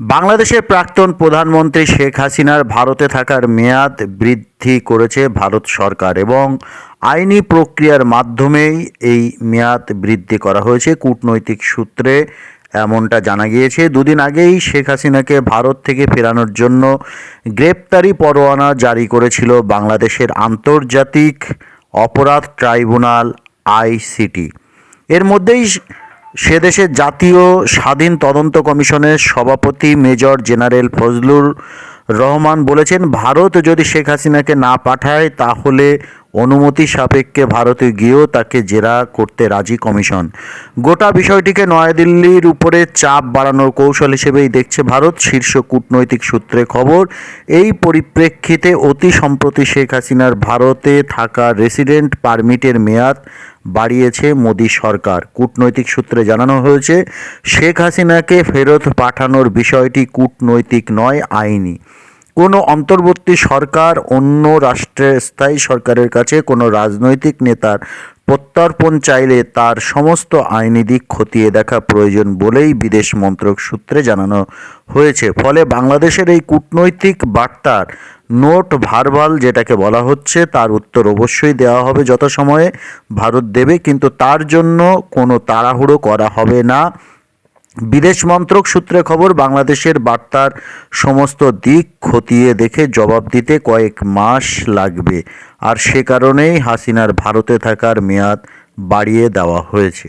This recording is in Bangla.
বাংলাদেশের প্রাক্তন প্রধানমন্ত্রী শেখ হাসিনার ভারতে থাকার মেয়াদ বৃদ্ধি করেছে ভারত সরকার এবং আইনি প্রক্রিয়ার মাধ্যমেই এই মেয়াদ বৃদ্ধি করা হয়েছে। কূটনৈতিক সূত্রে এমনটা জানা গিয়েছে। দুদিন আগেই শেখ হাসিনাকে ভারত থেকে ফেরানোর জন্য গ্রেপ্তারি পরোয়ানা জারি করেছিল বাংলাদেশের আন্তর্জাতিক অপরাধ ট্রাইব্যুনাল আইসিটি। এর মধ্যেই সে দেশে জাতীয় স্বাধীন তদন্ত কমিশনের সভাপতি মেজর জেনারেল ফজলুর রহমান বলেছেন, ভারত যদি শেখ হাসিনাকে না পাঠায়, তাহলে অনুমতি সাপেক্ষে ভারতে গিয়েও তাকে জেরা করতে রাজি কমিশন। গোটা বিষয়টিকে নয়াদিল্লির উপরে চাপ বাড়ানোর কৌশল হিসেবেই দেখছে ভারত, শীর্ষ কূটনৈতিক সূত্রে খবর। এই পরিপ্রেক্ষিতে অতি সম্প্রতি শেখ হাসিনার ভারতে থাকা রেসিডেন্ট পারমিটের মেয়াদ বাড়িয়েছে মোদী সরকার। কূটনৈতিক সূত্রে জানানো হয়েছে, শেখ হাসিনাকে ফেরত পাঠানোর বিষয়টি কূটনৈতিক নয়, আইনি। কোনো অন্তর্বর্তী সরকার, অন্য রাষ্ট্রের স্থায়ী সরকারের কাছে কোনো রাজনৈতিক নেতার প্রত্যর্পণ চাইলে তার সমস্ত আইনি দিক খতিয়ে দেখা প্রয়োজন বলেই বিদেশ মন্ত্রক সূত্রে জানানো হয়েছে। ফলে বাংলাদেশের এই কূটনৈতিক বার্তার নোট ভারবাল যেটাকে বলা হচ্ছে, তার উত্তর অবশ্যই দেওয়া হবে যথাসময়ে। ভারত দেবে, কিন্তু তার জন্য কোনো তাড়াহুড়ো করা হবে না। বিদেশ মন্ত্রক সূত্রে খবর, বাংলাদেশের বার্তার সমস্ত দিক খতিয়ে দেখে জবাব দিতে কয়েক মাস লাগবে। আর সে কারণেই হাসিনার ভারতে থাকার মেয়াদ বাড়িয়ে দেওয়া হয়েছে।